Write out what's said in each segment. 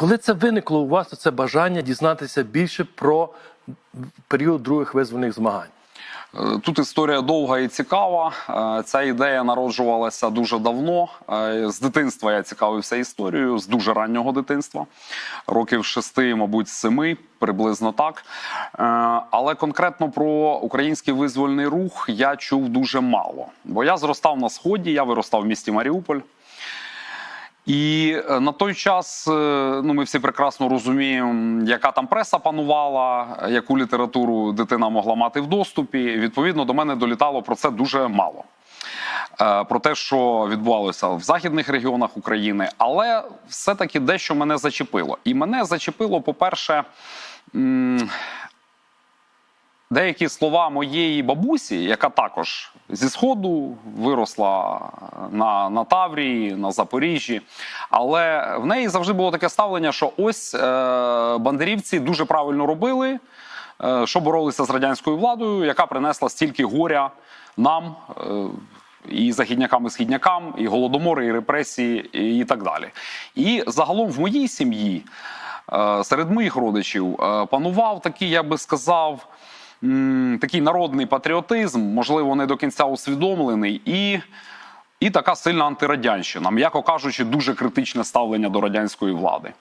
Коли це виникло у вас, це бажання дізнатися більше про період других визвольних змагань? Е, Тут історія довга і цікава. Е, Ця ідея народжувалася дуже давно. Е, З дитинства я цікавився історією, з дуже раннього дитинства, років шести, мабуть, семи, приблизно так. Але конкретно про український визвольний рух я чув дуже мало. Бо я зростав на сході, я виростав в місті Маріуполь. І е, на той час е, ну ми всі прекрасно розуміємо, яка там преса панувала, яку літературу дитина могла мати в доступі. Відповідно, до мене долітало про це дуже мало. Е, Про те, що відбувалося в західних регіонах України, але все-таки дещо мене зачепило. І мене зачепило, по-перше, деякі слова моєї бабусі, яка також зі сходу виросла на, на Таврії, на Запоріжжі. Але в неї завжди було таке ставлення, що ось е, бандерівці дуже правильно робили, е, що боролися з радянською владою, яка принесла стільки горя нам. Е, і західнякам, і східнякам, і голодомори, і репресії, і, і так далі. І загалом в моїй сім'ї, е, серед моїх родичів, е, панував такий, я би сказав, м, такий народний патріотизм, можливо, не до кінця усвідомлений, і, і така сильна антирадянщина, м'яко кажучи, дуже критичне ставлення до радянської влади.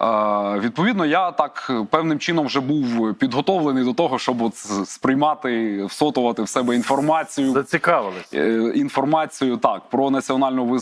Е, відповідно, я так певним чином вже був підготовлений до того, щоб от сприймати, всотувати в себе інформацію. Зацікавились. е, Інформацію так про національну визвольну